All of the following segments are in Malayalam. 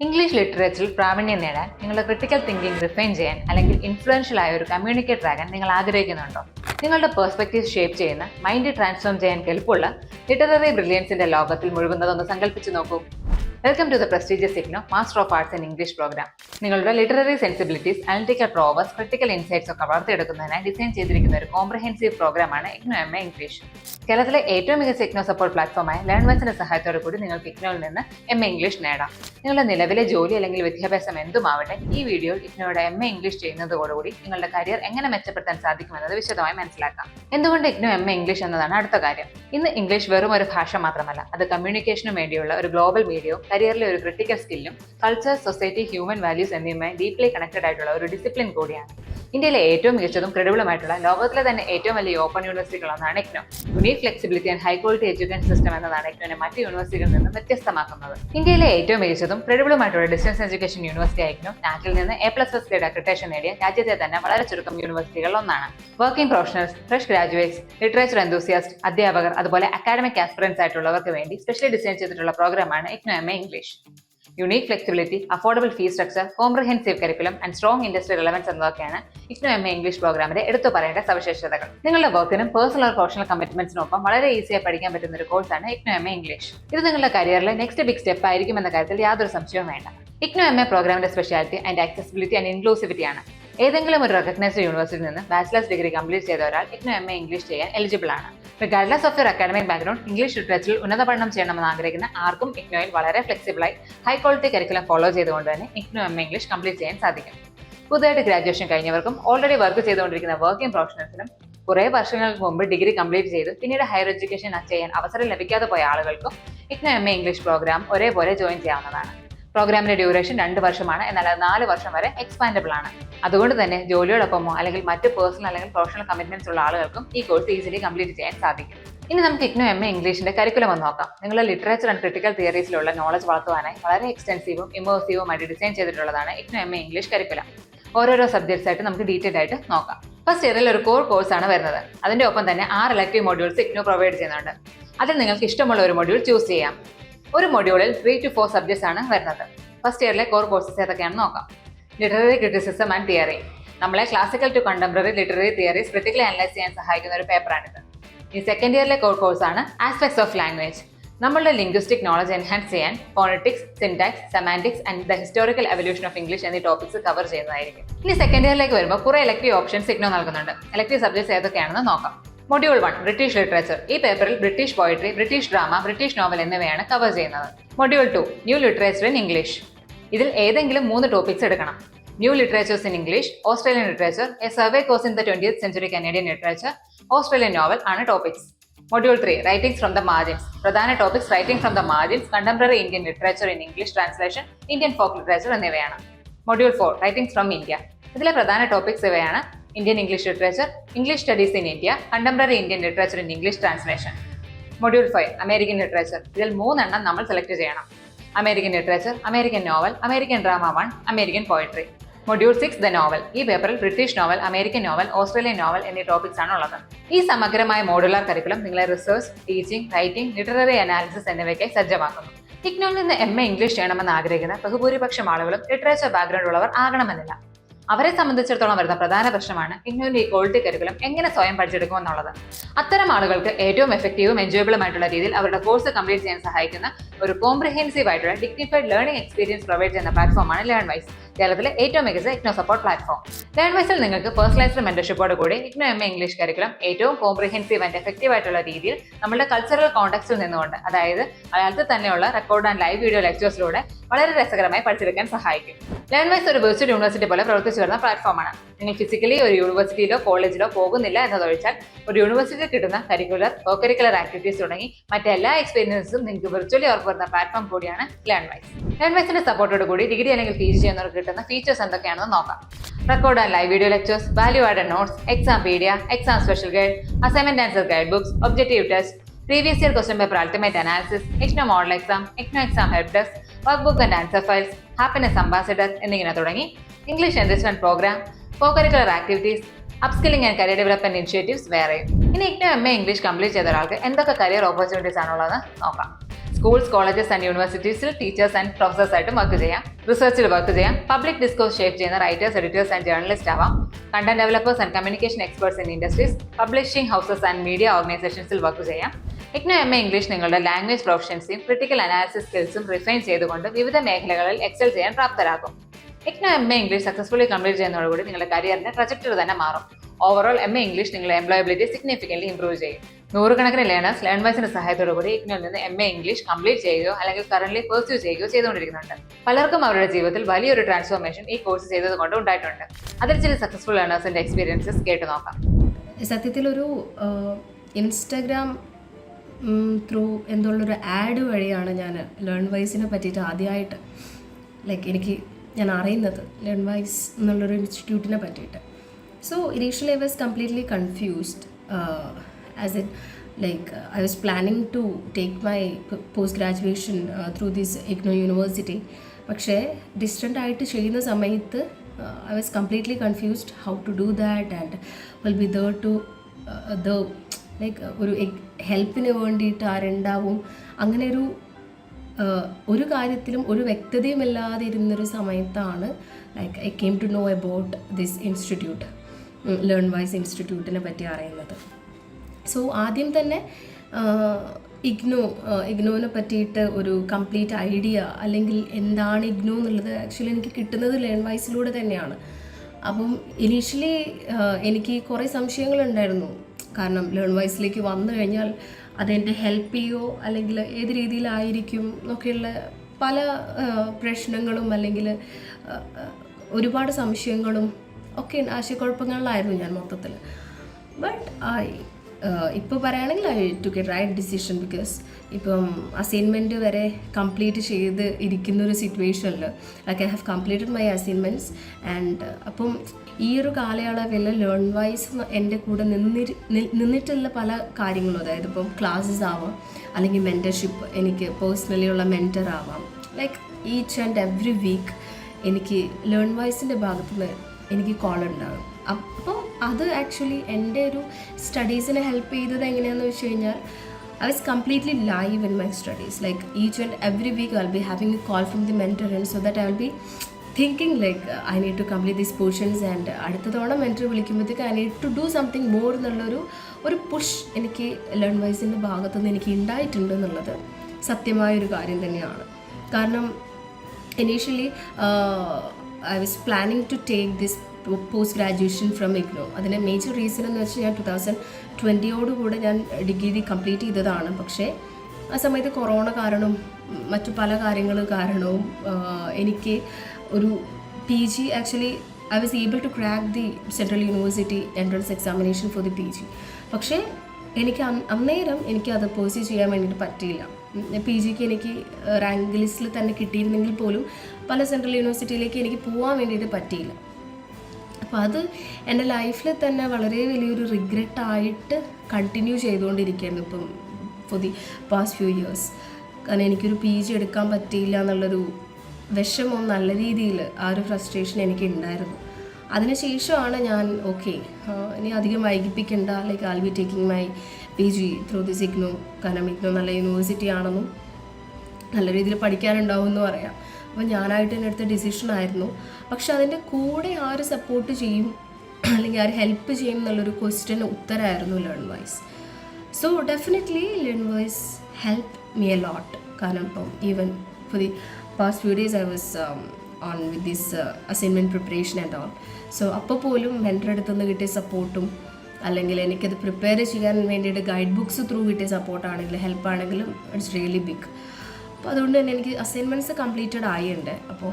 ഇംഗ്ലീഷ് ലിറ്ററേച്ചറിൽ പ്രാവീണ്യം നേടാൻ നിങ്ങളുടെ ക്രിട്ടിക്കൽ തിങ്കിങ് റിഫൈൻ ചെയ്യാൻ അല്ലെങ്കിൽ ഇൻഫ്ലുവൻഷ്യൽ ആയ ഒരു കമ്മ്യൂണിക്കേറ്റർ ആകാൻ നിങ്ങൾ ആഗ്രഹിക്കുന്നുണ്ടോ? നിങ്ങളുടെ പെർസ്പെക്റ്റീവ് ഷേപ്പ് ചെയ്യുന്ന മൈൻഡ് ട്രാൻസ്ഫോം ചെയ്യാൻ കെൽപ്പുള്ള ലിറ്റററി ബ്രില്യൻസിന്റെ ലോകത്തിൽ മുഴുകുന്നതൊന്ന് സങ്കല്പിച്ച് നോക്കൂ. Welcome to the prestigious IGNOU master of arts in English program നിങ്ങളുടെ literary sensibilities analytical prowess critical insights ഒക്കെ വളർത്തിയെടുക്കുന്നതിനായി ഡിസൈൻ ചെയ്തിരിക്കുന്ന ഒരു കോംപ്രഹെൻസീവ് പ്രോഗ്രാമാണ് ഇഗ്നോ എം എ ഇംഗ്ലീഷ് കേരളത്തിലെ ഏറ്റവും മികച്ച ഇഗ്നോ സപ്പോർട്ട് പ്ലാറ്റ്ഫോമായ ലേൺവൻസിന്റെ സഹായത്തോടു കൂടി നിങ്ങൾക്ക് ഇഗ്നോയിൽ നിന്ന് എം എ ഇംഗ്ലീഷ് നേടാം. നിങ്ങളുടെ നിലവിലെ ജോലി അല്ലെങ്കിൽ വിദ്യാഭ്യാസം എന്തുമാവട്ടെ ഈ വീഡിയോയിൽ ഇഗ്നോയുടെ എം എ ഇംഗ്ലീഷ് ചെയ്യുന്നതോടുകൂടി നിങ്ങളുടെ കരിയർ എങ്ങനെ മെച്ചപ്പെടുത്താൻ സാധിക്കുമെന്നത് വിശദമായി മനസ്സിലാക്കാം. എന്തുകൊണ്ട് ഇഗ്നോ എം എ ഇംഗ്ലീഷ് എന്നതാണ് അടുത്ത കാര്യം. ഇന്ന് ഇംഗ്ലീഷ് വെറും ഒരു ഭാഷ മാത്രമല്ല അത് കമ്മ്യൂണിക്കേഷനും വേണ്ടിയുള്ള ഒരു ഗ്ലോബൽ മീഡിയവും കരിയറിലെ ഒരു ക്രിട്ടിക്കൽ സ്കില്ലും കൾച്ചർ സൊസൈറ്റി ഹ്യൂമൻ വാല്യൂസ് എന്നിവയുമായി ഡീപ്ലി കണക്റ്റഡ് ആയിട്ടുള്ള ഒരു ഡിസിപ്ലിൻ കൂടിയാണ്. ഇന്ത്യയിലെ ഏറ്റവും മികച്ചതും ക്രെഡിബിളുമായിട്ടുള്ള ലോകത്തിലെ തന്നെ ഏറ്റവും വലിയ open യൂണിവേഴ്സിറ്റികളാണ് IGNOU unique flexibility and high quality education system എന്നതാണ് ഇഗ്നോനെ മറ്റ് യൂണിവേഴ്സിറ്റികളിൽ നിന്ന് വ്യത്യസ്തമാക്കുന്നത്. ഇന്ത്യയിലെ ഏറ്റവും മികച്ചതും ക്രെഡിബിളുമായിട്ടുള്ള ഡിസ്റ്റൻസ് എഡ്യൂക്കേഷൻ യൂണിവേഴ്സിറ്റി ഇഗ്നോ നാറ്റിൽ നിന്ന് A plus plus grade accreditation നേടിയ രാജ്യത്തെ തന്നെ വളരെ ചുരുക്കം യൂണിവേഴ്സിറ്റികളിൽ ഒന്നാണ് working professionals fresh graduates literature enthusiast അധ്യാപകർ അതുപോലെ അക്കാഡമിക് ആസ്പിറൻസ് ആയിട്ടുള്ളവർക്ക് വേണ്ടി സ്പെഷ്യലി ഡിസൈൻ ചെയ്തിട്ടുള്ള പ്രോഗ്രാമാണ് IGNOU M A English unique flexibility affordable fee structure comprehensive curriculum and strong industry relevance എന്നതൊക്കെയാണ് IGNOU M A English പ്രോഗ്രാമിന്റെ എടുത്തു പറയേണ്ട സവിശേഷതകൾ. നിങ്ങളുടെ വർക്കിനും പേഴ്സണൽ പ്രൊഫഷണൽ കമ്മിറ്റ്മെന്റ്സിനൊപ്പം വളരെ ഈസിയായി പഠിക്കാൻ പറ്റുന്ന ഒരു കോഴ്സാണ് ഇഗ്നോ എം എ ഇംഗ്ലീഷ് ഇത് നിങ്ങളുടെ കരിയറിലെ നെക്സ്റ്റ് ബിഗ് സ്റ്റെപ്പ് ആയിരിക്കും എന്ന കാര്യത്തിൽ യാതൊരു സംശയവും വേണ്ട. ഇഗ്നോ എം എ പ്രോഗ്രാമിന്റെ speciality and accessibility and inclusivity ആണ്. ഏതെങ്കിലും ഒരു റെക്കഗ്നൈസ്ഡ് യൂണിവേഴ്സിറ്റിയിൽ നിന്ന് ബാച്ചിലേഴ്സ് ഡിഗ്രി കംപ്ലീറ്റ് ചെയ്ത ഒരാൾ ഇഗ്നോ എം എ ഇംഗ്ലീഷ് ചെയ്യാൻ എലിജിബിൾ ആണ്. Regardless of your academic background English ലിറ്ററേച്ചറിൽ ഉന്നത പഠനം ചെയ്യണമെന്ന് ആഗ്രഹിക്കുന്ന ആർക്കും ഇഗ്നോയിൽ വളരെ ഫ്ലെക്സിബിളായി ഹൈ ക്വാളിറ്റി കരിക്കുലം ഫോളോ ചെയ്തുകൊണ്ട് തന്നെ ഇഗ്നോ എം ഇംഗ്ലീഷ് കംപ്ലീറ്റ് ചെയ്യാൻ സാധിക്കും. പുതുതായിട്ട് ഗ്രാജുവേഷൻ കഴിഞ്ഞവർക്കും ഓൾറെഡി വർക്ക് ചെയ്തുകൊണ്ടിരിക്കുന്ന വർക്കിംഗ് പ്രൊഫഷണൽസിനും കുറേ വർഷങ്ങൾക്ക് മുമ്പ് ഡിഗ്രി കംപ്ലീറ്റ് ചെയ്ത് പിന്നീട് ഹയർ എഡ്യൂക്കേഷൻ ചെയ്യാൻ അവസരം ലഭിക്കാതെ പോയ ആളുകൾക്കും ഇഗ്നോ എ ഇംഗ്ലീഷ് പ്രോഗ്രാം ഒരേപോലെ ജോയിൻ ചെയ്യാവുന്നതാണ്. പ്രോഗ്രാമിന്റെ ഡ്യൂറേഷൻ രണ്ട് വർഷമാണ്. എന്നാൽ അത് നാല് വർഷം വരെ എക്സ്പാൻഡബിൾ ആണ്. അതുകൊണ്ട് തന്നെ ജോലിയോടൊപ്പമോ അല്ലെങ്കിൽ മറ്റ് പേഴ്സണൽ അല്ലെങ്കിൽ പ്രൊഫഷണൽ കമ്മിറ്റ്മെന്റ്സ് ഉള്ള ആളുകൾക്കും ഈ കോഴ്സ് ഈസിലി കംപ്ലീറ്റ് ചെയ്യാൻ സാധിക്കും. ഇനി നമുക്ക് ഇഗ്നോ എം എ ഇംഗ്ലീഷിന്റെ കരിക്കുലം ഒന്ന് നോക്കാം. നിങ്ങൾ ലിറ്ററേച്ചർ ആൻഡ് ക്രിട്ടിക്കൽ തിയറീസിലുള്ള നോളജ് വളർത്തുവാനായി വളരെ എക്സ്റ്റൻസീവും ഇമേഴ്സീവുമായിട്ട് ഡിസൈൻ ചെയ്തിട്ടുള്ളതാണ് IGNOU M A English curriculum ഓരോരോ സബ്ജക്ട്സ് ആയിട്ട് നമുക്ക് ഡീറ്റെയിൽ ആയിട്ട് നോക്കാം. ഫസ്റ്റ് ഇയറിൽ ഒരു കോർ കോഴ്സ് ആണ് വരുന്നത്. അതിന്റെ ഒപ്പം തന്നെ ആറ് ഇലക്ടീവ് മോഡ്യൂൾസ് ഇഗ്നോ പ്രൊവൈഡ് ചെയ്യുന്നുണ്ട്. അതിൽ നിങ്ങൾക്ക് ഇഷ്ടമുള്ള ഒരു മോഡ്യൂൾ ചൂസ് ചെയ്യാം. ഒരു മൊഡ്യൂളിൽ ത്രീ ടു ഫോർ സബ്ജക്ട്സ് ആണ് വരുന്നത്. ഫസ്റ്റ് ഇയറിലെ കോർ കോഴ്സസ് ഏതൊക്കെയാണെന്ന് നോക്കാം. ലിറ്റററി ക്രിറ്റിസിസം ആൻഡ് തിയറി നമ്മളെ classical to contemporary literary theories critically analyse ചെയ്യാൻ സഹായിക്കുന്ന ഒരു പേപ്പറാണിത് ഈ സെക്കൻഡ് ഇയറിലെ കോർ ആണ് ആസ്പെക്ട്സ് ഓഫ് ലാംഗ്വേജ് നമ്മളുടെ ലിംഗ്വിസ്റ്റിക് നോളജ് എൻഹാൻസ് ചെയ്യാൻ politics syntax semantics and the historical evolution of English എന്നീ ടോപ്പിക്സ് കവർ ചെയ്യുന്നതായിരിക്കും. ഇനി സെക്കൻഡ് ഇയറിലേക്ക് വരുമ്പോൾ കുറേ ഇലക്ടീവ് ഓപ്ഷൻസ് സിഗ്നോ നൽകുന്നുണ്ട്. ഇലക്ടീവ് സബ്ജക്ട്സ് ഏതൊക്കെയാണെന്ന് നോക്കാം. Module one British literature. ഈ പേപ്പറിൽ British poetry British drama British novel എന്നിവയാണ് കവർ ചെയ്യുന്നത്. Module two new literature in English. ഇതിൽ ഏതെങ്കിലും മൂന്ന് ടോപ്പിക്സ് എടുക്കണം. New literatures in English Australian literature a survey course in the twentieth century Canadian literature Australian novel ആണ് topics module three writings from the margins പ്രധാന topics writing from the margins contemporary Indian literature in English translation Indian folk literature എന്നിവയാണ്. Module four writings from India ഇതിലെ പ്രധാന ടോപ്പിക്സ് ഇവയാണ് Indian English literature English studies in India contemporary Indian literature in English translation module five American literature ഇതിൽ മൂന്നെണ്ണം നമ്മൾ സെലക്ട് ചെയ്യണം. American literature American novel American drama one American poetry module six the novel ഈ പേപ്പറിൽ British novel American novel Australian novel എന്നീ ടോപ്പിക്സ് ആണ് ഉള്ളത്. ഈ സമഗ്രമായ മോഡുലാർ കരിക്കുലം നിങ്ങളെ research teaching writing literary analysis എന്നിവയ്ക്കായി സജ്ജമാക്കുന്നു. ഇഗ്നോയിൽ നിന്ന് എം എ ഇംഗ്ലീഷ് ചെയ്യണമെന്ന് ആഗ്രഹിക്കുന്ന ബഹുഭൂരിപക്ഷം ആളുകളും ലിറ്ററേച്ചർ ബാക്ക്ഗ്രൗണ്ട് ഉള്ളവർ ആകണമെന്നില്ല. അവരെ സംബന്ധിച്ചിടത്തോളം വരുന്ന പ്രധാന പ്രശ്നമാണ് ഇഗ്നോന്റെ ഈ ക്വാളിറ്റി കരിക്കുലം എങ്ങനെ സ്വയം പഠിച്ചെടുക്കും എന്നുള്ളത്. അത്തരം ആളുകൾക്ക് ഏറ്റവും എഫക്റ്റീവും എൻജോയബിളുമായിട്ടുള്ള രീതിയിൽ അവരുടെ കോഴ്സ് കംപ്ലീറ്റ് ചെയ്യാൻ സഹായിക്കുന്ന ഒരു കോംപ്രിഹെൻസീവ് ആയിട്ടുള്ള ഡിഗ്നിഫൈഡ് ലേണിംഗ് എക്സ്പീരിയൻസ് പ്രൊവൈഡ് ചെയ്യുന്ന പ്ലാറ്റ്ഫോമാണ് ലേൺ വൈസ് കേരളത്തിലെ ഏറ്റവും മികച്ച ഇഗ്നോ സപ്പോർട്ട് പ്ലാറ്റ്ഫോം ലേൺ വൈസിൽ നിങ്ങൾക്ക് പേഴ്സണലൈസ്ഡ് മെന്റർഷിപ്പോട് കൂടി IGNOU M A English curriculum ഏറ്റവും കോംപ്രിഹെൻസീവ് ആൻഡ് എഫക്റ്റീവ് ആയിട്ടുള്ള രീതിയിൽ നമ്മുടെ കൾച്ചറൽ കോൺടാക്സിൽ നിന്നുകൊണ്ട് അതായത് അയാളത്തിൽ തന്നെയുള്ള റെക്കോർഡ് ആൻഡ് ലൈവ് വീഡിയോ ലെക്ചേഴ്സിലൂടെ വളരെ രസകരമായി പഠിച്ചെടുക്കാൻ സഹായിക്കും. ലേൺ വൈസ് ഒരു വെർച്വൽ യൂണിവേഴ്സിറ്റി പോലെ പ്രവർത്തിച്ചു വരുന്ന പ്ലാറ്റ്ഫോമാണ് നിങ്ങൾ ഫിസിക്കലി ഒരു യൂണിവേഴ്സിറ്റിയിലോ കോളേജിലോ പോകുന്നില്ല എന്നതൊഴിച്ചാൽ ഒരു യൂണിവേഴ്സിറ്റിയിൽ കിട്ടുന്ന കരിക്കുലർ കോ കരിക്കുലർ ആക്ടിവിറ്റീസ് തുടങ്ങി മറ്റെല്ലാ എക്സ്പീരിയൻസും നിങ്ങൾക്ക് വിർച്വലി ഉറപ്പുവരുന്ന പ്ലാറ്റ്ഫോം കൂടിയാണ് ലേൺ വൈസ് ലേൺ വൈസിന്റെ സപ്പോർട്ടോട് കൂടി ഡിഗ്രി അല്ലെങ്കിൽ പി ജി ചെയ്യുന്നവർക്ക് കിട്ടുന്ന ഫീച്ചേഴ്സ് എന്തൊക്കെയാണെന്ന് നോക്കാം. Record and live video lectures value add notes exam pedia exam special guide assignment answer guide books objective test previous year question paper ultimate analysis IGNOU model exam IGNOU exam help desk work book and answer files happiness ambassador എന്നിങ്ങനെ തുടങ്ങി. English enrichment program co curricular activities upskilling and career development initiatives വേറെയും. ഇനി IGNOU M A English complete ചെയ്ത ഒരാൾക്ക് എന്തൊക്കെ കരിയർ ഓപ്പർച്യൂണിറ്റീസ് ആണുള്ളതെന്ന് നോക്കാം. സ്കൂൾസ് കോളേജസ് ആൻഡ് യൂണിവേഴ്സിറ്റീസിൽ ടീച്ചേഴ്സ് ആൻഡ് പ്രൊഫസേഴ്സ് ആയിട്ട് വർക്ക് ചെയ്യാം. റിസർച്ചിൽ വർക്ക് ചെയ്യാം. പബ്ലിക് ഡിസ്കോസ് ഷേപ്പ് ചെയ്യുന്ന റൈറ്റേഴ്സ് എഡിറ്റേഴ്സ് ആൻഡ് ജേർണലിസ്റ്റ് ആവാം. Content developers and communication experts in industries publishing houses and media ഓർഗനൈസേഷൻസിൽ work ചെയ്യാം. ഇഗ്നോ എം എ ഇംഗ്ലീഷ് നിങ്ങളുടെ ലാംഗ്വേജ് പ്രൊഫഷൻസിയും ക്രിട്ടിക്കൽ അനാലിസിസ് സ്കിൽസും റിഫൈൻ ചെയ്തുകൊണ്ട് വിവിധ മേഖലകളിൽ എക്സൽ ചെയ്യാൻ പ്രാപ്തരാകും. IGNOU M A English successfully complete ചെയ്യുന്നതോടുകൂടി നിങ്ങളുടെ കരിയറിന്റെ ട്രജക്ടറി തന്നെ മാറും. ഓവറോൾ എം എ ഇംഗ്ലീഷ് നിങ്ങളെ എംപ്ലോയബിലിറ്റി സിഗ്നിഫിക്കൻലി ഇംപ്രൂവ് ചെയ്യും. നൂറുകണക്കിന് ലേണേഴ്സ് ലേൺ വൈസിന്റെ സഹായത്തോടു കൂടി ഇഗ്നോയിൽ നിന്ന് എം എ ഇംഗ്ലീഷ് കംപ്ലീറ്റ് ചെയ്യുകയോ അല്ലെങ്കിൽ കറന്റ് പെർസ്യൂ ചെയ്യുകയോ ചെയ്തുകൊണ്ടിരിക്കുന്നുണ്ട്. പലർക്കും അവരുടെ ജീവിതത്തിൽ വലിയൊരു ട്രാൻസ്ഫോർമേഷൻ ഈ കോഴ്സ് ചെയ്തത് കൊണ്ട് ഉണ്ടായിട്ടുണ്ട്. അതിൽ ചില സക്സസ്ഫുൾ ലേണേഴ്സിന്റെ എക്സ്പീരിയൻസസ് കേട്ട് നോക്കാം. സത്യത്തിൽ ഒരു ഇൻസ്റ്റാഗ്രാം ത്രൂ എന്തുള്ളൊരു ആഡ് വഴിയാണ് ഞാൻ ലേൺ വൈസിനെ പറ്റിയിട്ട് ആദ്യമായിട്ട് ലൈക്ക് എനിക്ക് ഞാൻ അറിയുന്നത് ലേൺ വൈസ് എന്നുള്ളൊരു ഇൻസ്റ്റിറ്റ്യൂട്ടിനെ പറ്റിയിട്ട്. So initially I was completely confused as in like I was planning to take my post graduation through this IGNOU university പക്ഷേ ഡിസ്റ്റന്റ് ആയിട്ട് ചെയ്യുന്ന സമയത്ത് I was completely confused how to do that and will be there to the like ഒരു ഹെൽപ്പിന് വേണ്ടിയിട്ട് ആരുണ്ടാവും? അങ്ങനെ ഒരു uh, ഒരു കാര്യത്തിലും ഒരു വ്യക്തതയും ഇല്ലാതെ ഇരുന്നൊരു സമയത്താണ് like I came to know about this institute Learn Wise ഇൻസ്റ്റിറ്റ്യൂട്ടിനെ പറ്റി അറിയുന്നത്. സോ ആദ്യം തന്നെ ഇഗ്നോ ഇഗ്നോനെ പറ്റിയിട്ട് ഒരു കംപ്ലീറ്റ് ഐഡിയ അല്ലെങ്കിൽ എന്താണ് ഇഗ്നോ എന്നുള്ളത് ആക്ച്വലി എനിക്ക് കിട്ടുന്നത് ലേൺ വൈസിലൂടെ തന്നെയാണ്. അപ്പം ഇനീഷ്യലി എനിക്ക് കുറേ സംശയങ്ങളുണ്ടായിരുന്നു. കാരണം ലേൺ വൈസിലേക്ക് വന്നു കഴിഞ്ഞാൽ അതെന്നെ ഹെൽപ്പ് ചെയ്യുമോ അല്ലെങ്കിൽ ഏത് രീതിയിലായിരിക്കും? എന്നൊക്കെയുള്ള പല പ്രശ്നങ്ങളും അല്ലെങ്കിൽ ഒരുപാട് സംശയങ്ങളും ഒക്കെ ആശയക്കുഴപ്പങ്ങളിലായിരുന്നു ഞാൻ മൊത്തത്തിൽ ബട്ട് ഐ ഇപ്പോൾ പറയുകയാണെങ്കിൽ I to get right decision because ഇപ്പം അസൈൻമെന്റ് വരെ കംപ്ലീറ്റ് ചെയ്ത് ഇരിക്കുന്ന ഒരു സിറ്റുവേഷനിൽ like I have completed my assignments and അപ്പം ഈ ഒരു കാലയളവിൽ ലേൺ വൈസ് എന്റെ കൂടെ നിന്നിരി നിന്നിട്ടുള്ള പല കാര്യങ്ങളും അതായത് ഇപ്പം ക്ലാസ്സസ് ആവാം അല്ലെങ്കിൽ മെന്റർഷിപ്പ് എനിക്ക് പേഴ്സണലി ഉള്ള മെന്റർ ആവാം like each and every week എനിക്ക് ലേൺ വൈസിന്റെ ഭാഗത്തുനിന്ന് എനിക്ക് കോൾ ഉണ്ടാകും അപ്പോൾ അത് ആക്ച്വലി എന്റെ ഒരു സ്റ്റഡീസിനെ ഹെൽപ്പ് ചെയ്തത് എങ്ങനെയാണെന്ന് വെച്ച് കഴിഞ്ഞാൽ I was completely live in my studies like each and every week I be having a call from the mentor and so that I will be thinking like I need to complete these portions and അടുത്ത തവണ mentor വിളിക്കുമ്പോഴത്തേക്ക് I need to do something more എന്നുള്ളൊരു ഒരു പുഷ് എനിക്ക് ലേൺ വൈസിന്റെ ഭാഗത്തുനിന്ന് എനിക്ക് ഉണ്ടായിട്ടുണ്ട് എന്നുള്ളത് സത്യമായൊരു കാര്യം തന്നെയാണ്. കാരണം initially I was planning to take this post graduation from IGNOU അതിന്റെ മേജർ റീസൺ എന്ന് വെച്ചാൽ ഞാൻ ടു തൗസൻഡ് ട്വന്റിയോടുകൂടെ ഞാൻ ഡിഗ്രി കംപ്ലീറ്റ് ചെയ്തതാണ്. പക്ഷേ ആ സമയത്ത് കൊറോണ കാരണവും മറ്റു പല കാര്യങ്ങൾ കാരണവും എനിക്ക് ഒരു P G actually I was able to crack the central university entrance examination for the P G പക്ഷേ എനിക്ക് അന്ന് അന്നേരം എനിക്ക് അത് പേഴ്സ്യൂ ചെയ്യാൻ വേണ്ടിയിട്ട് പറ്റിയില്ല. പി ജിക്ക് എനിക്ക് റാങ്ക് ലിസ്റ്റിൽ തന്നെ കിട്ടിയിരുന്നെങ്കിൽ പോലും പല സെൻട്രൽ യൂണിവേഴ്സിറ്റിയിലേക്ക് എനിക്ക് പോകാൻ വേണ്ടിയിട്ട് പറ്റിയില്ല. അപ്പോൾ അത് എന്റെ ലൈഫിൽ തന്നെ വളരെ വലിയൊരു റിഗ്രറ്റായിട്ട് കണ്ടിന്യൂ ചെയ്തുകൊണ്ടിരിക്കുകയായിരുന്നു ഇപ്പം for the past few years കാരണം എനിക്കൊരു പി ജി എടുക്കാൻ പറ്റിയില്ല എന്നുള്ളൊരു വിഷമം നല്ല രീതിയിൽ ആ ഒരു ഫ്രസ്ട്രേഷൻ എനിക്ക് ഉണ്ടായിരുന്നു. അതിനുശേഷമാണ് ഞാൻ ഓക്കെ ഇനി അധികം വൈകിപ്പിക്കേണ്ട like I'll be taking my P G through this IGNOU കാരണം ഇഗ്നോ നല്ല യൂണിവേഴ്സിറ്റി ആണെന്നും നല്ല രീതിയിൽ പഠിക്കാനുണ്ടാവും എന്ന് പറയാം അപ്പോൾ ഞാനായിട്ട് തന്നെ എടുത്ത ഡിസിഷൻ ആയിരുന്നു. പക്ഷെ അതിന്റെ കൂടെ ആര് സപ്പോർട്ട് ചെയ്യും അല്ലെങ്കിൽ ആര് ഹെൽപ്പ് ചെയ്യും എന്നുള്ളൊരു question ഉത്തരമായിരുന്നു learn voice so definitely learn voice help me a lot കാരണം ഇപ്പം even for the past few days I was on with this assignment preparation and all so അപ്പോൾ പോലും എന്റെ അടുത്തുനിന്ന് കിട്ടിയ സപ്പോർട്ടും അല്ലെങ്കിൽ എനിക്കത് പ്രിപ്പയർ ചെയ്യാൻ വേണ്ടിയിട്ട് ഗൈഡ് ബുക്സ് ത്രൂ കിട്ടിയ സപ്പോർട്ടാണെങ്കിലും ഹെൽപ്പ് ആണെങ്കിലും ഇറ്റ്സ് റിയലി ബിഗ് അപ്പോൾ അതുകൊണ്ട് തന്നെ എനിക്ക് അസൈൻമെന്റ്സ് കംപ്ലീറ്റഡ് ആയിട്ടുണ്ട്. അപ്പോൾ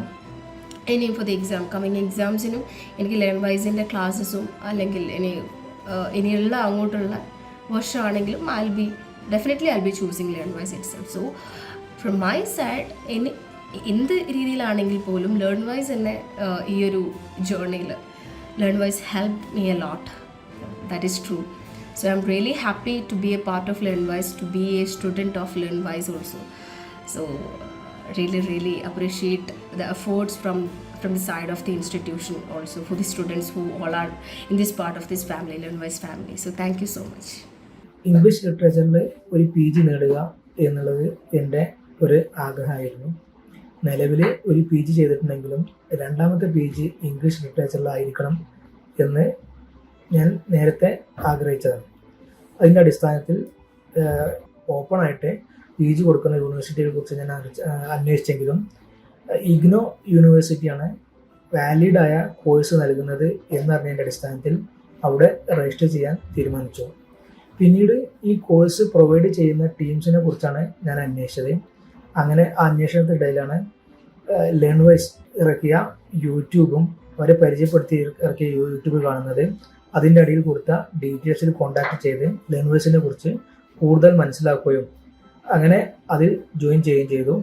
ഇനിയും ഫോർ ദി എക്സാം കമ്മിങ് എക്സാംസിനും എനിക്ക് ലേൺ വൈസിന്റെ ക്ലാസ്സസും അല്ലെങ്കിൽ ഇനി ഇനിയുള്ള അങ്ങോട്ടുള്ള വർഷമാണെങ്കിലും I be definitely I be choosing learn wise itself so from my side ഇനി എന്ത് രീതിയിലാണെങ്കിൽ പോലും ലേൺ വൈസ് എന്നെ ഈ ഒരു ജേർണിയിൽ learn wise help me a lot that is true so i'm really happy to be a part of learnwise to be a student of learnwise also so really really appreciate the efforts from from the side of the institution also for the students who all are in this part of this family learnwise family so thank you so much English ലിറ്ററേച്ചറിൽ ഒരു പി ജി നേടുക എന്നുള്ളത് എന്റെ ഒരു ആഗ്രഹമായിരുന്നു നിലവിൽ ഒരു പി ജി ചെയ്തിട്ടുണ്ടെങ്കിലും രണ്ടാമത്തെ പി ജി ഇംഗ്ലീഷ് ലിറ്ററേച്ചറിലായിരിക്കണം എന്ന് ഞാൻ നേരത്തെ ആഗ്രഹിച്ചതാണ്. അതിന്റെ അടിസ്ഥാനത്തിൽ ഓപ്പൺ ആയിട്ട് പി ജി കൊടുക്കുന്ന യൂണിവേഴ്സിറ്റിയെ കുറിച്ച് ഞാൻ അന്വേഷിച്ചെങ്കിലും ഇഗ്നോ യൂണിവേഴ്സിറ്റിയാണ് വാലിഡായ കോഴ്സ് നൽകുന്നത് എന്നറിഞ്ഞതിന്റെ അടിസ്ഥാനത്തിൽ അവിടെ രജിസ്റ്റർ ചെയ്യാൻ തീരുമാനിച്ചു. പിന്നീട് ഈ കോഴ്സ് പ്രൊവൈഡ് ചെയ്യുന്ന ടീംസിനെ കുറിച്ചാണ് ഞാൻ അന്വേഷിച്ചത്. അങ്ങനെ ആ അന്വേഷണത്തിനിടയിലാണ് ലേൺ വൈസ് ഇറക്കിയ യൂട്യൂബും അവരെ പരിചയപ്പെടുത്തി ഇറക്കിയ യൂട്യൂബ് കാണുന്നത്. അതിന്റെ അടിയിൽ കൊടുത്ത ഡീറ്റെയിൽസിൽ കോൺടാക്ട് ചെയ്ത് ലേണേഴ്സിനെ കുറിച്ച് കൂടുതൽ മനസ്സിലാക്കുകയും അങ്ങനെ അതിൽ ജോയിൻ ചെയ്യുകയും ചെയ്തു.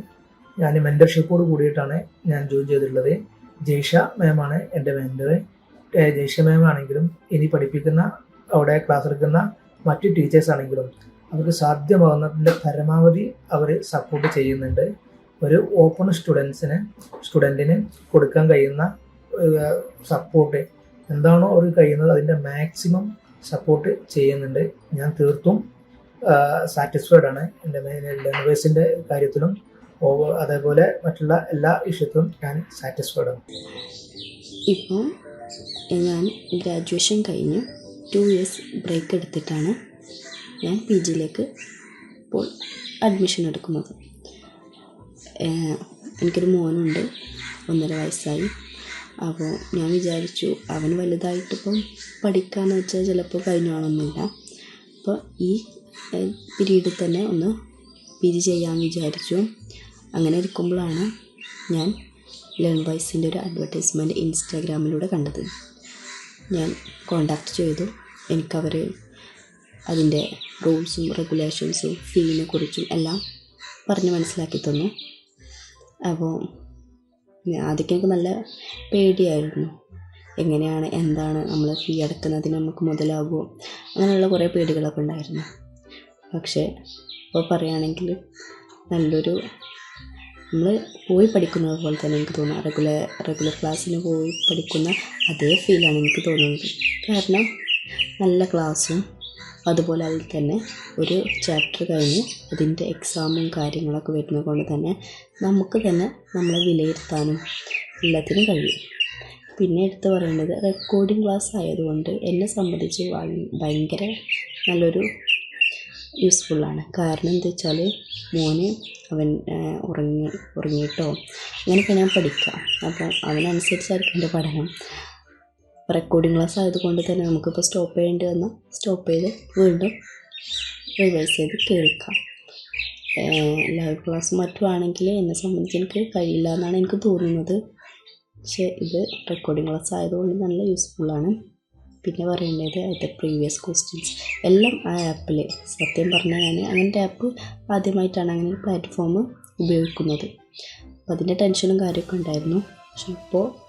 ഞാൻ മെന്റർഷിപ്പോട് കൂടിയിട്ടാണ് ഞാൻ ജോയിൻ ചെയ്തിട്ടുള്ളത്. ജയ്ഷ മാമാണ് എന്റെ മെന്റർ ജയ്ഷ മാം ആണെങ്കിലും ഇനി പഠിപ്പിക്കുന്ന അവിടെ ക്ലാസ് എടുക്കുന്ന മറ്റു ടീച്ചേഴ്സ് ആണെങ്കിലും അവർക്ക് സാധ്യമാകുന്നതിന്റെ പരമാവധി അവർ സപ്പോർട്ട് ചെയ്യുന്നുണ്ട്. ഒരു ഓപ്പൺ സ്റ്റുഡൻസിന് സ്റ്റുഡന്റിന് കൊടുക്കാൻ കഴിയുന്ന സപ്പോർട്ട് എന്താണോ അവർ കഴിയുന്നത് അതിന്റെ മാക്സിമം സപ്പോർട്ട് ചെയ്യുന്നുണ്ട്. ഞാൻ തീർത്തും സാറ്റിസ്ഫൈഡ് ആണ് എന്റെ ലെനവേഴ്സിന്റെ കാര്യത്തിലും. അതേപോലെ മറ്റുള്ള എല്ലാ വിഷയത്തിലും ഞാൻ സാറ്റിസ്ഫൈഡ് ആണ്. ഇപ്പോൾ ഞാൻ ഗ്രാജുവേഷൻ കഴിഞ്ഞ് ടു ഇയേഴ്സ് ബ്രേക്ക് എടുത്തിട്ടാണ് ഞാൻ പി ജിയിലേക്ക് ഇപ്പോൾ അഡ്മിഷൻ എടുക്കുന്നത്. എനിക്കൊരു മോനുണ്ട് ഒന്നര വയസ്സായി. അപ്പോൾ ഞാൻ വിചാരിച്ചു അവൻ വലുതായിട്ടിപ്പം പഠിക്കാന്ന് വെച്ചാൽ ചിലപ്പോൾ കഴിഞ്ഞോളൊന്നുമില്ല അപ്പോൾ ഈ പിരീഡിൽ തന്നെ ഒന്ന് പി ജി ചെയ്യാമെന്ന് വിചാരിച്ചു. അങ്ങനെ ഇരിക്കുമ്പോഴാണ് ഞാൻ ലേൺ വോയ്സിന്റെ ഒരു അഡ്വർടൈസ്മെന്റ് ഇൻസ്റ്റാഗ്രാമിലൂടെ കണ്ടത്. ഞാൻ കോണ്ടാക്ട് ചെയ്തു. എനിക്കവർ അതിന്റെ റൂൾസും റെഗുലേഷൻസും ഫീനെ കുറിച്ചും എല്ലാം പറഞ്ഞ് മനസ്സിലാക്കി തന്നു. അപ്പോൾ ആദ്യമൊക്കെ എനിക്ക് നല്ല പേടിയായിരുന്നു. എങ്ങനെയാണ് എന്താണ് നമ്മൾ ഫീ അടക്കുന്നതിന് നമുക്ക് മുതലാകുമോ അങ്ങനെയുള്ള കുറേ പേടികളൊക്കെ ഉണ്ടായിരുന്നു. പക്ഷേ ഇപ്പോൾ പറയുകയാണെങ്കിൽ നല്ലൊരു നമ്മൾ പോയി പഠിക്കുന്നത് പോലെ തന്നെ എനിക്ക് തോന്നുന്നു. റെഗുലർ റെഗുലർ ക്ലാസ്സിന് പോയി പഠിക്കുന്ന അതേ ഫീലാണ് എനിക്ക് തോന്നുന്നത്. കാരണം നല്ല ക്ലാസ്സും അതുപോലെ അതിൽ തന്നെ ഒരു ചാപ്റ്റർ കഴിഞ്ഞ് അതിന്റെ എക്സാമും കാര്യങ്ങളൊക്കെ വരുന്നത് കൊണ്ട് തന്നെ നമുക്ക് തന്നെ നമ്മളെ വിലയിരുത്താനും എല്ലാത്തിനും കഴിയും. പിന്നെ എടുത്ത് പറയേണ്ടത് റെക്കോർഡിംഗ് ക്ലാസ് ആയതുകൊണ്ട് എന്നെ സംബന്ധിച്ച് ഭയ- ഭയങ്കര നല്ലൊരു യൂസ്ഫുള്ളാണ് കാരണം എന്താ വെച്ചാൽ മോന് അവൻ ഉറങ്ങി ഉറങ്ങിയിട്ടോ? അങ്ങനെയൊക്കെ ഞാൻ പഠിക്കാം. അപ്പോൾ അവനനുസരിച്ചായിരിക്കും എന്റെ പഠനം. റെക്കോർഡിംഗ് ക്ലാസ് ആയതുകൊണ്ട് തന്നെ നമുക്കിപ്പോൾ സ്റ്റോപ്പ് ചെയ്യേണ്ടി വന്നാൽ സ്റ്റോപ്പ് ചെയ്ത് വീണ്ടും റിവൈസ് ചെയ്ത് കേൾക്കാം. ലൈവ് ക്ലാസ് മറ്റുമാണെങ്കിൽ എന്നെ സംബന്ധിച്ച് എനിക്ക് കഴിയില്ല എന്നാണ് എനിക്ക് തോന്നുന്നത്. പക്ഷേ ഇത് റെക്കോർഡിംഗ് ക്ലാസ് ആയതുകൊണ്ട് നല്ല യൂസ്ഫുള്ളാണ് പിന്നെ പറയേണ്ടത് അതിന്റെ പ്രീവിയസ് ക്വസ്റ്റ്യൻസ് എല്ലാം ആ ആപ്പിൽ സത്യം പറഞ്ഞാൽ ഞാൻ അങ്ങനത്തെ ആപ്പ് ആദ്യമായിട്ടാണ് അങ്ങനെ പ്ലാറ്റ്ഫോം ഉപയോഗിക്കുന്നത്. അപ്പോൾ അതിന്റെ ടെൻഷനും കാര്യമൊക്കെ ഉണ്ടായിരുന്നു. പക്ഷെ ഇപ്പോൾ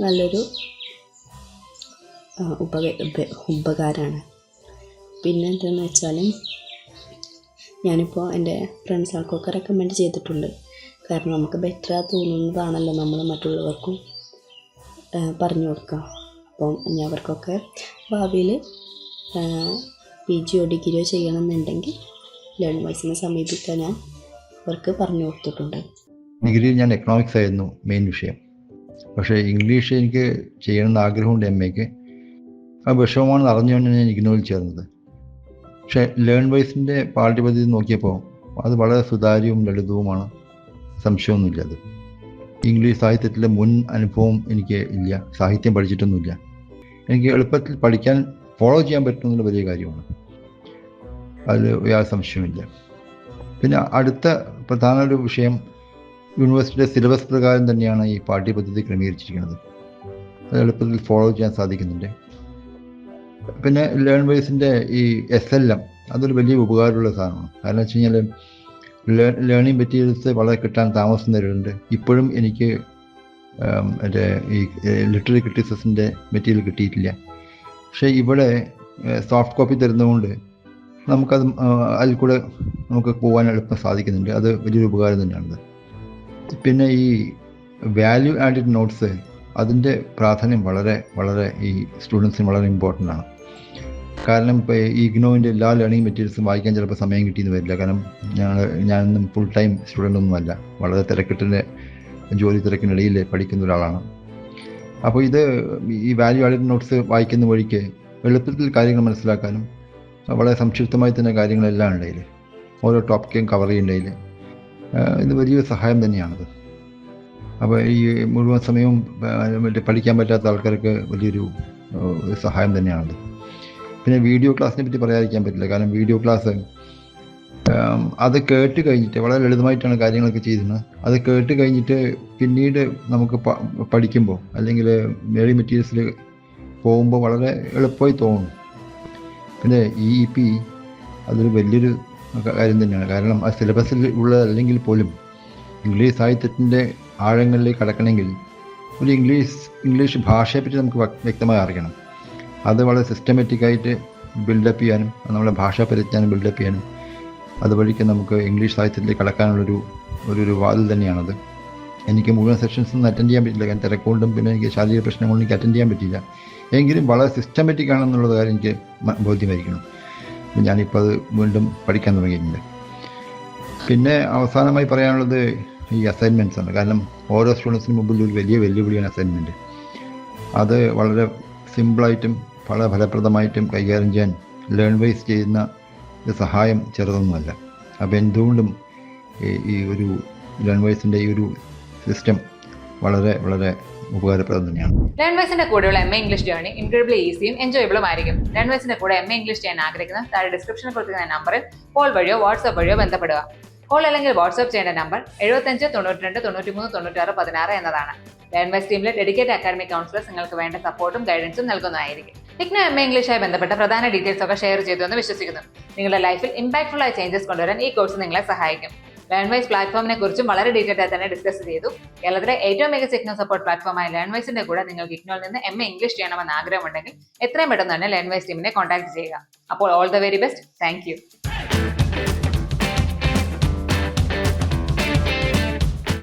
നല്ലൊരു ഉപക ഉപ- ഉപകാരമാണ് പിന്നെ എന്താണെന്ന് വെച്ചാൽ ഞാനിപ്പോൾ എന്റെ ഫ്രണ്ട്സുകൾക്കൊക്കെ റെക്കമെൻഡ് ചെയ്തിട്ടുണ്ട്. കാരണം നമുക്ക് ബെറ്ററാ തോന്നുന്നതാണല്ലോ നമ്മൾ മറ്റുള്ളവർക്കും പറഞ്ഞു കൊടുക്കുക അപ്പം ഇനി അവർക്കൊക്കെ ഭാവിയിൽ പി ജിയോ ഡിഗ്രിയോ ചെയ്യണമെന്നുണ്ടെങ്കിൽ ലേൺ വൈസിനെ സമീപിക്കാൻ ഞാൻ അവർക്ക് പറഞ്ഞു കൊടുത്തിട്ടുണ്ട്. ഡിഗ്രിയിൽ ഞാൻ എക്കണോമിക്സ് ആയിരുന്നു മെയിൻ വിഷയം. പക്ഷേ ഇംഗ്ലീഷ് എനിക്ക് ചെയ്യണമെന്ന് ആഗ്രഹമുണ്ട് എം എക്ക് ആ വിഷമമാണെന്ന് അറിഞ്ഞുകൊണ്ട് ഞാൻ ഇഗ്നോയിൽ ചേർന്നത്. പക്ഷേ ലേൺ വൈസിന്റെ പാഠ്യപദ്ധതി നോക്കിയപ്പോൾ അത് വളരെ സുതാര്യവും ലളിതവുമാണ്. സംശയമൊന്നുമില്ല അത്. ഇംഗ്ലീഷ് സാഹിത്യത്തിലെ മുൻ അനുഭവം എനിക്ക് ഇല്ല. സാഹിത്യം പഠിച്ചിട്ടൊന്നുമില്ല. എനിക്ക് എളുപ്പത്തിൽ പഠിക്കാൻ ഫോളോ ചെയ്യാൻ പറ്റുമെന്നുള്ള വലിയ കാര്യമാണ്. അതിൽ യാതൊരു സംശയമില്ല പിന്നെ അടുത്ത പ്രധാന ഒരു വിഷയം യൂണിവേഴ്സിറ്റിയുടെ സിലബസ് പ്രകാരം തന്നെയാണ് ഈ പാഠ്യപദ്ധതി ക്രമീകരിച്ചിരിക്കുന്നത്. അത് എളുപ്പത്തിൽ ഫോളോ ചെയ്യാൻ സാധിക്കുന്നുണ്ട്. പിന്നെ ലേൺ വൈസിന്റെ ഈ എസ് എൽ എം അതൊരു വലിയ ഉപകാരമുള്ള സാധനമാണ്. കാരണം വെച്ച് കഴിഞ്ഞാൽ ലേണിംഗ് മെറ്റീരിയൽസ് വളരെ കിട്ടാൻ താമസം നേരിടുന്നുണ്ട് ഇപ്പോഴും എനിക്ക് എന്റെ ഈ ലിറ്റററി ക്രിറ്റിസിന്റെ മെറ്റീരിയൽ കിട്ടിയിട്ടില്ല. പക്ഷേ ഇവിടെ സോഫ്റ്റ് കോപ്പി തരുന്നതുകൊണ്ട് നമുക്കത് അതിൽ കൂടെ നമുക്ക് പോകാൻ എളുപ്പം സാധിക്കുന്നുണ്ട്. അത് വലിയൊരു ഉപകാരം തന്നെയാണത്. പിന്നെ ഈ വാല്യൂ ആഡഡ് നോട്ട്സ് അതിന്റെ പ്രാധാന്യം വളരെ വളരെ ഈ സ്റ്റുഡൻസിന് വളരെ ഇമ്പോർട്ടന്റ് ആണ്. കാരണം ഇപ്പോൾ ഇഗ്നോവിന്റെ എല്ലാ ലേണിംഗ് മെറ്റീരിയൽസും വായിക്കാൻ ചിലപ്പോൾ സമയം കിട്ടിയെന്ന് വരില്ല. കാരണം ഞങ്ങൾ ഞാനൊന്നും ഫുൾ ടൈം സ്റ്റുഡന്റ് ഒന്നുമല്ല വളരെ തിരക്കിട്ടിന്റെ ജോലി തിരക്കിനിടയിൽ പഠിക്കുന്ന ഒരാളാണ്. അപ്പോൾ ഇത് ഈ വാല്യൂ ആഡഡ് നോട്ട്സ് വായിക്കുന്ന വഴിക്ക് എളുപ്പത്തിൽ കാര്യങ്ങൾ മനസ്സിലാക്കാനും വളരെ സംക്ഷിപ്തമായി തന്നെ കാര്യങ്ങളെല്ലാം ഉണ്ടെങ്കിൽ ഓരോ ടോപ്പിക്കും കവർ ചെയ്യുന്നതിൽ ഇത് വലിയ സഹായം തന്നെയാണത്. അപ്പോൾ ഈ മുഴുവൻ സമയവും പഠിക്കാൻ പറ്റാത്ത ആൾക്കാർക്ക് വലിയൊരു സഹായം തന്നെയാണത്. പിന്നെ വീഡിയോ ക്ലാസ്സിനെ പറ്റി പറയാതിരിക്കാൻ പറ്റില്ല. കാരണം വീഡിയോ ക്ലാസ് അത് കേട്ട് കഴിഞ്ഞിട്ട് വളരെ ലളിതമായിട്ടാണ് കാര്യങ്ങളൊക്കെ ചെയ്തിരുന്നത് അത് കേട്ട് കഴിഞ്ഞിട്ട് പിന്നീട് നമുക്ക് പഠിക്കുമ്പോൾ അല്ലെങ്കിൽ മേളി മെറ്റീരിയൽസിൽ പോകുമ്പോൾ വളരെ എളുപ്പമായി തോന്നും. പിന്നെ ഇ പി അതൊരു വലിയൊരു കാര്യം തന്നെയാണ്. കാരണം ആ സിലബസിൽ ഉള്ളതല്ലെങ്കിൽ പോലും ഇംഗ്ലീഷ് സാഹിത്യത്തിന്റെ ആഴങ്ങളിലേക്ക് കടക്കണമെങ്കിൽ ഒരു ഇംഗ്ലീഷ് ഇംഗ്ലീഷ് ഭാഷയെപ്പറ്റി നമുക്ക് വ്യക്തമായി അറിയണം. അത് വളരെ സിസ്റ്റമാറ്റിക്കായിട്ട് ബിൽഡപ്പ് ചെയ്യാനും നമ്മുടെ ഭാഷാ പരിജ്ഞാനം ബിൽഡപ്പ് ചെയ്യാനും അതുവഴിക്ക് നമുക്ക് ഇംഗ്ലീഷ് സാഹിത്യത്തിലേക്ക് കടക്കാനുള്ളൊരു ഒരു ഒരു വാതിൽ തന്നെയാണത്. എനിക്ക് മുഴുവൻ സെഷൻസ് ഒന്നും അറ്റൻഡ് ചെയ്യാൻ പറ്റില്ല. കാരണം തിരക്കുകൊണ്ടും പിന്നെ എനിക്ക് ശാരീരിക പ്രശ്നങ്ങളും എനിക്ക് അറ്റൻഡ് ചെയ്യാൻ പറ്റില്ല എങ്കിലും വളരെ സിസ്റ്റമാറ്റിക് ആണെന്നുള്ളത് കാര്യം എനിക്ക് ബോധ്യമായിരിക്കണം. ഞാനിപ്പോൾ അത് വീണ്ടും പഠിക്കാൻ തുടങ്ങിയിട്ടുണ്ട്. പിന്നെ അവസാനമായി പറയാനുള്ളത് ഈ അസൈൻമെന്റ്സ് ആണ്. കാരണം ഓരോ സ്റ്റുഡൻസിന് മുമ്പിൽ ഒരു വലിയ വെല്ലുവിളിയാണ് അസൈൻമെന്റ് അത് വളരെ സിമ്പിളായിട്ടും വളരെ ഫലപ്രദമായിട്ടും കൈകാര്യം ചെയ്യാൻ ലേൺ വൈസ് ചെയ്യുന്ന സഹായം ചെറുതൊന്നുമല്ല. അപ്പോൾ എന്തുകൊണ്ടും ഈ ഒരു ലേൺ വൈസിന്റെ ഈ ഒരു സിസ്റ്റം വളരെ വളരെ ഉപകാരപ്രദം തന്നെയാണ്. ലേൺവേഴ്സിന്റെ കൂടെയുള്ള M A English journey incredibly ഈസിയും എൻജോയബിളും ആയിരിക്കും. ലേൺവേഴ്സിന്റെ കൂടെ എം എ ഇംഗ്ലീഷ് ചെയ്യാൻ ആഗ്രഹിക്കുന്ന താഴെ ഡിസ്ക്രിപ്ഷനിൽ കൊടുക്കുന്ന നമ്പറിൽ കോൾ വഴിയോ വാട്സ്ആപ്പ് വഴിയോ ബന്ധപ്പെടുക. കോൾ അല്ലെങ്കിൽ വാട്സ്ആപ്പ് ചെയ്യേണ്ട നമ്പർ എഴുപത്തഞ്ച് തൊണ്ണൂറ്റിരണ്ട് തൊണ്ണൂറ്റിമൂന്ന് തൊണ്ണൂറ്റാറ് പതിനാറ് എന്നതാണ്. ലേൺവേഴ്സ് ടീമിലെ ഡെഡിക്കേറ്റ് അക്കാഡമിക് കൗൺസിലേഴ്സ് നിങ്ങൾക്ക് വേണ്ട സപ്പോർട്ടും ഗൈഡൻസും നൽകുന്നതായിരിക്കും. ഇഗ്നോ എം എ ഇംഗ്ലീഷുമായി ബന്ധപ്പെട്ട പ്രധാന ഡീറ്റെയിൽസ് ഒക്കെ ഷെയർ ചെയ്തു എന്ന് വിശ്വസിക്കുന്നു. നിങ്ങളുടെ ലൈഫിൽ ഇമ്പാക്ട്ഫുൾ ആയ ചേഞ്ചസ് കൊണ്ടുവരാൻ ഈ കോഴ്സ് നിങ്ങളെ സഹായിക്കും. ലേൺവൈസ് പ്ലാറ്റ്ഫോമിനെ കുറിച്ചും വളരെ ഡീറ്റെയിൽ ആയി തന്നെ ഡിസ്കസ് ചെയ്തു. കേരളത്തിലെ ഏറ്റവും മികച്ച ഇഗ്നോ സപ്പോർട്ട് പ്ലാറ്റ്ഫോമായ ലേൺവൈസിന്റെ കൂടെ നിങ്ങൾക്ക് ഇഗ്നോയിൽ നിന്ന് എം എ ഇംഗ്ലീഷ് ചെയ്യണമെന്ന് ആഗ്രഹമുണ്ടെങ്കിൽ എത്രയും പെട്ടെന്ന് തന്നെ ലേൺവൈസ് ടീമിനെ കോൺടാക്ട് ചെയ്യുക. അപ്പോൾ all the very best thank you